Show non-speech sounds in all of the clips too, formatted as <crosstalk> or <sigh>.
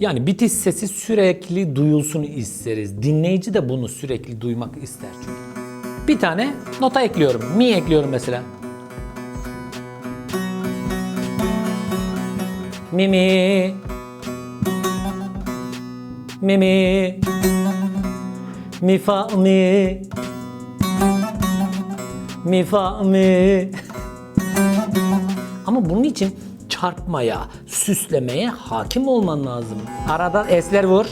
Yani bitiş sesi sürekli duyulsun isteriz. Dinleyici de bunu sürekli duymak ister çünkü. Bir tane nota ekliyorum. Mi ekliyorum mesela. Mi mi. Mi mi. Mi fa mi. Mi fa mi. <laughs> Ama bunun için çarpmaya, süslemeye hakim olman lazım. Arada esler vur.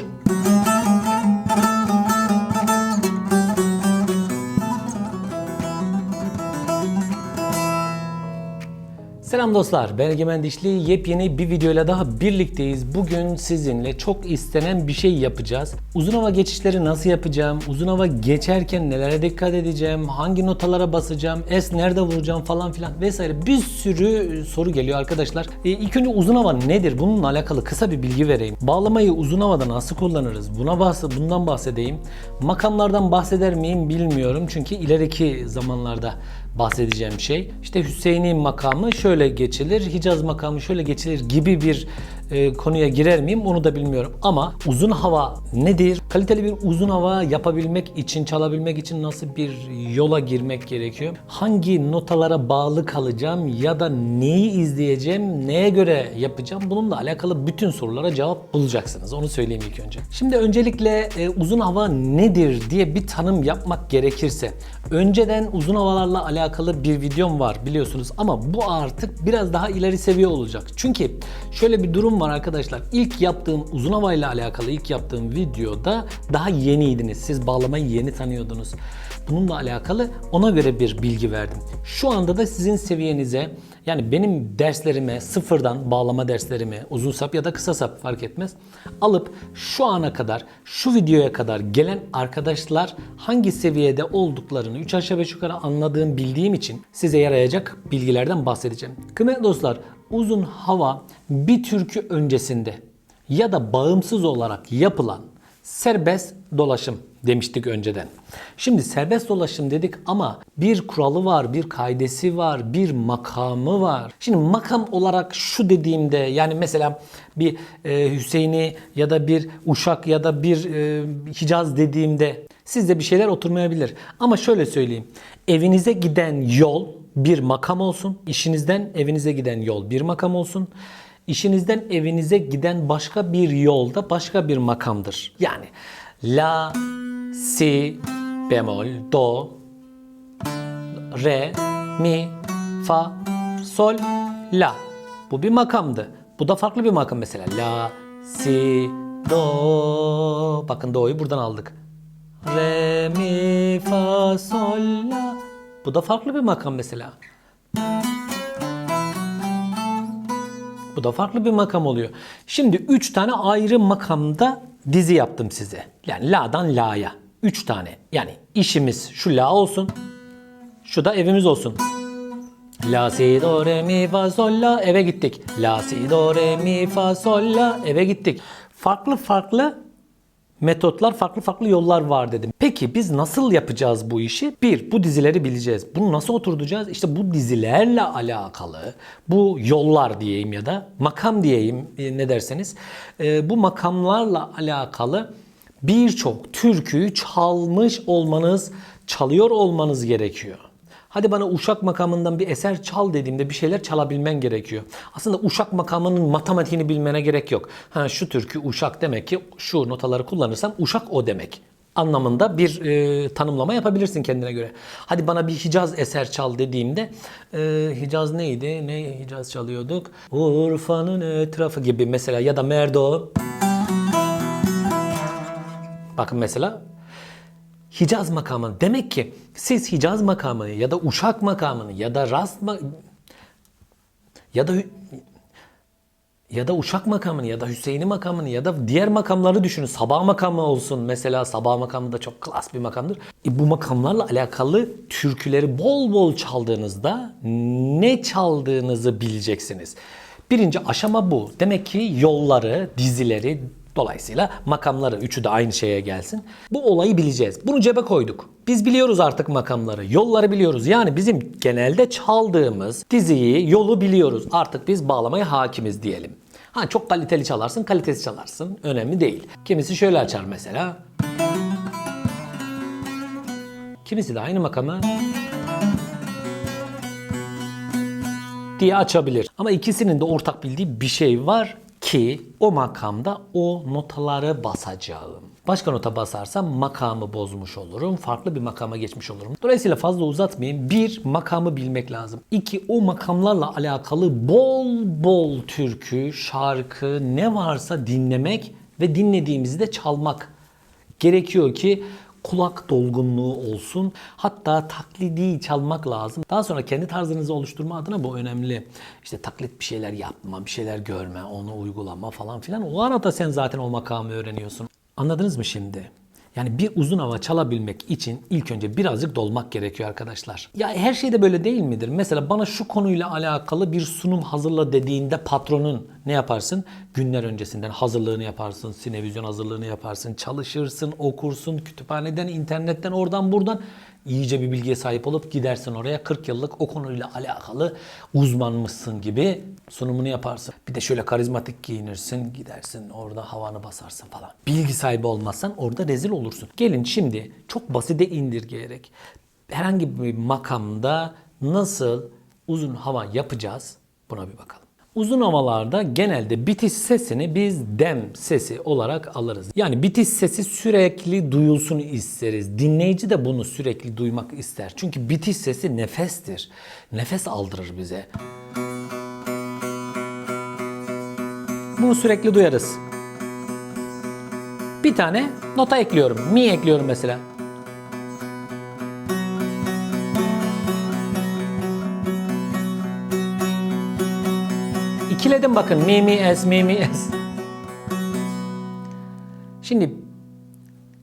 Selam dostlar, ben Egemen Dişli. Yepyeni bir videoyla daha birlikteyiz. Bugün sizinle çok istenen bir şey yapacağız. Uzun hava geçişleri nasıl yapacağım? Uzun hava geçerken nelere dikkat edeceğim? Hangi notalara basacağım? Es nerede vuracağım falan filan vesaire. Bir sürü soru geliyor arkadaşlar. E, ilk önce uzun hava nedir? Bununla alakalı kısa bir bilgi vereyim. Bağlamayı uzun havada nasıl kullanırız? Buna bahs bundan bahsedeyim. Makamlardan bahseder miyim bilmiyorum. Çünkü ileriki zamanlarda bahsedeceğim şey. İşte Hüseyin'in makamı şöyle geçilir, Hicaz makamı şöyle geçilir gibi bir e, konuya girer miyim onu da bilmiyorum. Ama uzun hava nedir? Kaliteli bir uzun hava yapabilmek için, çalabilmek için nasıl bir yola girmek gerekiyor? Hangi notalara bağlı kalacağım ya da neyi izleyeceğim, neye göre yapacağım? Bununla alakalı bütün sorulara cevap bulacaksınız. Onu söyleyeyim ilk önce. Şimdi öncelikle e, uzun hava nedir diye bir tanım yapmak gerekirse önceden uzun havalarla alakalı bir videom var biliyorsunuz ama bu artık biraz daha ileri seviye olacak. Çünkü şöyle bir durum var arkadaşlar. İlk yaptığım uzun havayla alakalı ilk yaptığım videoda daha yeniydiniz. Siz bağlamayı yeni tanıyordunuz. Bununla alakalı ona göre bir bilgi verdim. Şu anda da sizin seviyenize yani benim derslerime sıfırdan bağlama derslerimi uzun sap ya da kısa sap fark etmez alıp şu ana kadar şu videoya kadar gelen arkadaşlar hangi seviyede olduklarını 3 aşağı 5 yukarı anladığım bildiğim için size yarayacak bilgilerden bahsedeceğim. Kıymetli dostlar uzun hava bir türkü öncesinde ya da bağımsız olarak yapılan serbest dolaşım demiştik önceden. Şimdi serbest dolaşım dedik ama bir kuralı var, bir kaidesi var, bir makamı var. Şimdi makam olarak şu dediğimde yani mesela bir e, Hüseyin'i ya da bir Uşak ya da bir e, Hicaz dediğimde sizde bir şeyler oturmayabilir. Ama şöyle söyleyeyim. Evinize giden yol bir makam olsun. İşinizden evinize giden yol bir makam olsun. İşinizden evinize giden başka bir yolda başka bir makamdır. Yani la, si, bemol, do, re, mi, fa, sol, la. Bu bir makamdı. Bu da farklı bir makam mesela. La, si, do. Bakın do'yu buradan aldık. Re, mi, fa, sol, la. Bu da farklı bir makam mesela. Bu da farklı bir makam oluyor. Şimdi 3 tane ayrı makamda dizi yaptım size. Yani la'dan la'ya. 3 tane. Yani işimiz şu la olsun. Şu da evimiz olsun. La si do re mi fa sol la eve gittik. La si do re mi fa sol la eve gittik. Farklı farklı metotlar, farklı farklı yollar var dedim. Peki biz nasıl yapacağız bu işi? Bir, bu dizileri bileceğiz. Bunu nasıl oturtacağız? İşte bu dizilerle alakalı, bu yollar diyeyim ya da makam diyeyim e, ne derseniz. e, bu makamlarla alakalı birçok türküyü çalmış olmanız, çalıyor olmanız gerekiyor. Hadi bana uşak makamından bir eser çal dediğimde bir şeyler çalabilmen gerekiyor. Aslında uşak makamının matematiğini bilmene gerek yok. Ha şu türkü uşak demek ki şu notaları kullanırsam uşak o demek anlamında bir e, tanımlama yapabilirsin kendine göre. Hadi bana bir Hicaz eser çal dediğimde e, Hicaz neydi? Ne Hicaz çalıyorduk? Urfa'nın etrafı gibi mesela ya da Merdo. Bakın mesela Hicaz makamını. Demek ki siz Hicaz makamını ya da Uşak makamını ya da Rast ya da ya da Uşak makamını ya da Hüseyin'i makamını ya da diğer makamları düşünün. Sabah makamı olsun mesela. Sabah makamı da çok klas bir makamdır. E, bu makamlarla alakalı türküleri bol bol çaldığınızda ne çaldığınızı bileceksiniz. Birinci aşama bu. Demek ki yolları, dizileri, Dolayısıyla makamları üçü de aynı şeye gelsin. Bu olayı bileceğiz. Bunu cebe koyduk. Biz biliyoruz artık makamları, yolları biliyoruz. Yani bizim genelde çaldığımız diziyi, yolu biliyoruz. Artık biz bağlamaya hakimiz diyelim. Ha çok kaliteli çalarsın, kalitesiz çalarsın. Önemli değil. Kimisi şöyle açar mesela. Kimisi de aynı makamı diye açabilir. Ama ikisinin de ortak bildiği bir şey var ki o makamda o notaları basacağım. Başka nota basarsam makamı bozmuş olurum. Farklı bir makama geçmiş olurum. Dolayısıyla fazla uzatmayayım. Bir, makamı bilmek lazım. İki, o makamlarla alakalı bol bol türkü, şarkı ne varsa dinlemek ve dinlediğimizi de çalmak gerekiyor ki kulak dolgunluğu olsun. Hatta taklidi çalmak lazım. Daha sonra kendi tarzınızı oluşturma adına bu önemli. İşte taklit bir şeyler yapma, bir şeyler görme, onu uygulama falan filan. O arada sen zaten o makamı öğreniyorsun. Anladınız mı şimdi? Yani bir uzun hava çalabilmek için ilk önce birazcık dolmak gerekiyor arkadaşlar. Ya her şey de böyle değil midir? Mesela bana şu konuyla alakalı bir sunum hazırla dediğinde patronun ne yaparsın? Günler öncesinden hazırlığını yaparsın, sinevizyon hazırlığını yaparsın, çalışırsın, okursun, kütüphaneden, internetten, oradan buradan iyice bir bilgiye sahip olup gidersin oraya 40 yıllık o konuyla alakalı uzmanmışsın gibi sunumunu yaparsın. Bir de şöyle karizmatik giyinirsin, gidersin orada havanı basarsın falan. Bilgi sahibi olmazsan orada rezil olursun. Gelin şimdi çok basite indirgeyerek herhangi bir makamda nasıl uzun hava yapacağız buna bir bakalım. Uzun havalarda genelde bitiş sesini biz dem sesi olarak alırız. Yani bitiş sesi sürekli duyulsun isteriz. Dinleyici de bunu sürekli duymak ister. Çünkü bitiş sesi nefestir. Nefes aldırır bize. Bunu sürekli duyarız. Bir tane nota ekliyorum. Mi ekliyorum mesela. İkiledim bakın. Mi mi es mi mi es. Şimdi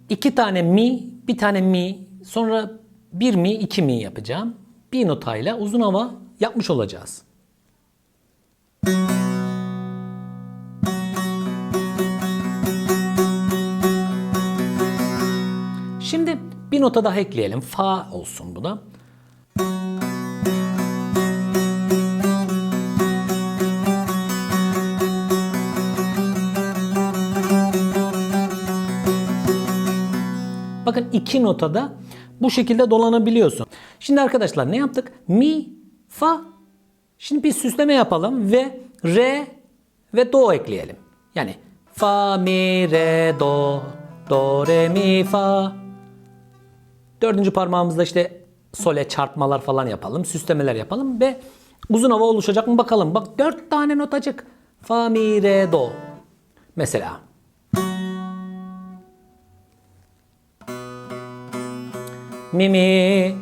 iki tane mi, bir tane mi, sonra bir mi, iki mi yapacağım. Bir notayla uzun hava yapmış olacağız. Bir nota daha ekleyelim. Fa olsun bu da. Bakın iki notada bu şekilde dolanabiliyorsun. Şimdi arkadaşlar ne yaptık? Mi, fa. Şimdi bir süsleme yapalım ve re ve do ekleyelim. Yani fa, mi, re, do, do, re, mi, fa. Dördüncü parmağımızda işte sole çarpmalar falan yapalım, süslemeler yapalım ve uzun hava oluşacak mı bakalım. Bak dört tane notacık. Fa, mi, re, do. Mesela. Mi mi.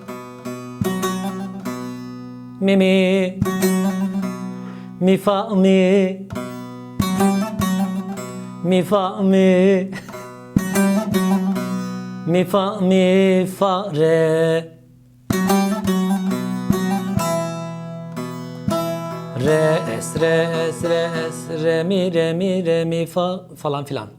Mi mi. Mi fa mi. Mi fa mi. <laughs> Mi fa mi fa re. Re es re es re es re mi re mi re mi fa falan filan.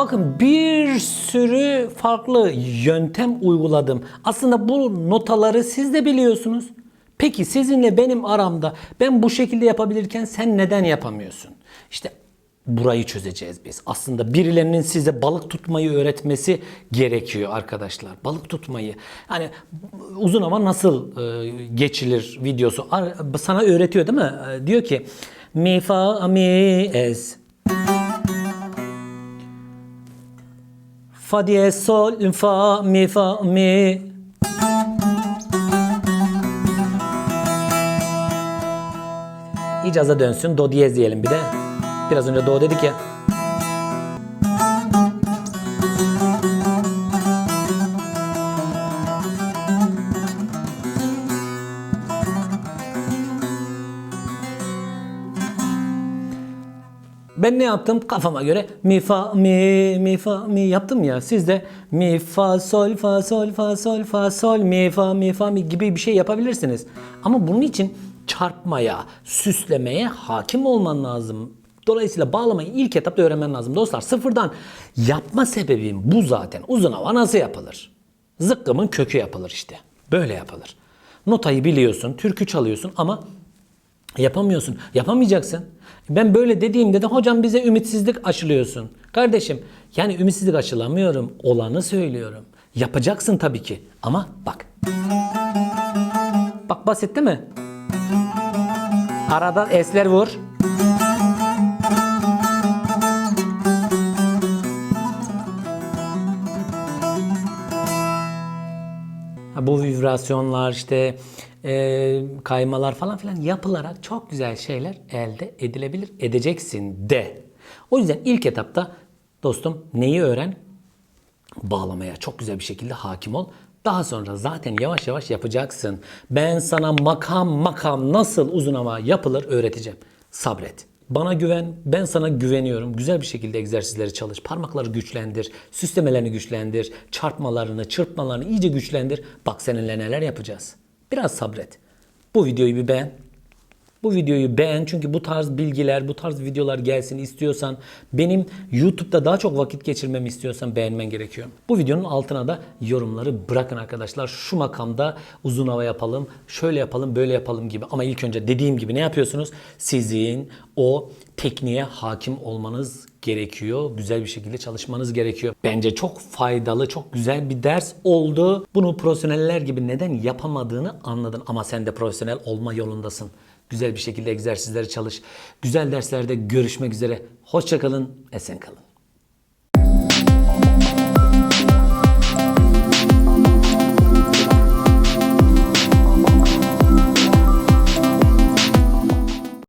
Bakın bir sürü farklı yöntem uyguladım. Aslında bu notaları siz de biliyorsunuz. Peki sizinle benim aramda ben bu şekilde yapabilirken sen neden yapamıyorsun? İşte burayı çözeceğiz biz. Aslında birilerinin size balık tutmayı öğretmesi gerekiyor arkadaşlar. Balık tutmayı. Hani uzun ama nasıl e, geçilir videosu sana öğretiyor değil mi? E, Diyor ki mi fa mi es Fa diyez sol fa mi fa mi İcaza dönsün. Do diyez diyelim bir de. Biraz önce do dedik ya. Ben ne yaptım? Kafama göre mi fa mi mi fa mi yaptım ya. Siz de mi fa sol fa sol fa sol fa sol mi fa mi fa mi gibi bir şey yapabilirsiniz. Ama bunun için çarpmaya, süslemeye hakim olman lazım. Dolayısıyla bağlamayı ilk etapta öğrenmen lazım. Dostlar sıfırdan yapma sebebim bu zaten. Uzun hava nasıl yapılır? Zıkkımın kökü yapılır işte. Böyle yapılır. Notayı biliyorsun, türkü çalıyorsun ama Yapamıyorsun. Yapamayacaksın. Ben böyle dediğimde de hocam bize ümitsizlik aşılıyorsun. Kardeşim yani ümitsizlik aşılamıyorum. Olanı söylüyorum. Yapacaksın tabii ki. Ama bak. Bak basit değil mi? Arada esler vur. Bu vibrasyonlar işte e, kaymalar falan filan yapılarak çok güzel şeyler elde edilebilir. Edeceksin de. O yüzden ilk etapta dostum neyi öğren? Bağlamaya çok güzel bir şekilde hakim ol. Daha sonra zaten yavaş yavaş yapacaksın. Ben sana makam makam nasıl uzun hava yapılır öğreteceğim. Sabret. Bana güven, ben sana güveniyorum. Güzel bir şekilde egzersizleri çalış. Parmakları güçlendir, süslemelerini güçlendir, çarpmalarını, çırpmalarını iyice güçlendir. Bak seninle neler yapacağız. Biraz sabret. Bu videoyu bir beğen. Bu videoyu beğen çünkü bu tarz bilgiler, bu tarz videolar gelsin istiyorsan, benim YouTube'da daha çok vakit geçirmemi istiyorsan beğenmen gerekiyor. Bu videonun altına da yorumları bırakın arkadaşlar. Şu makamda uzun hava yapalım, şöyle yapalım, böyle yapalım gibi. Ama ilk önce dediğim gibi ne yapıyorsunuz? Sizin o tekniğe hakim olmanız gerekiyor. Güzel bir şekilde çalışmanız gerekiyor. Bence çok faydalı, çok güzel bir ders oldu. Bunu profesyoneller gibi neden yapamadığını anladın. Ama sen de profesyonel olma yolundasın. Güzel bir şekilde egzersizleri çalış. Güzel derslerde görüşmek üzere. Hoşçakalın, esen kalın.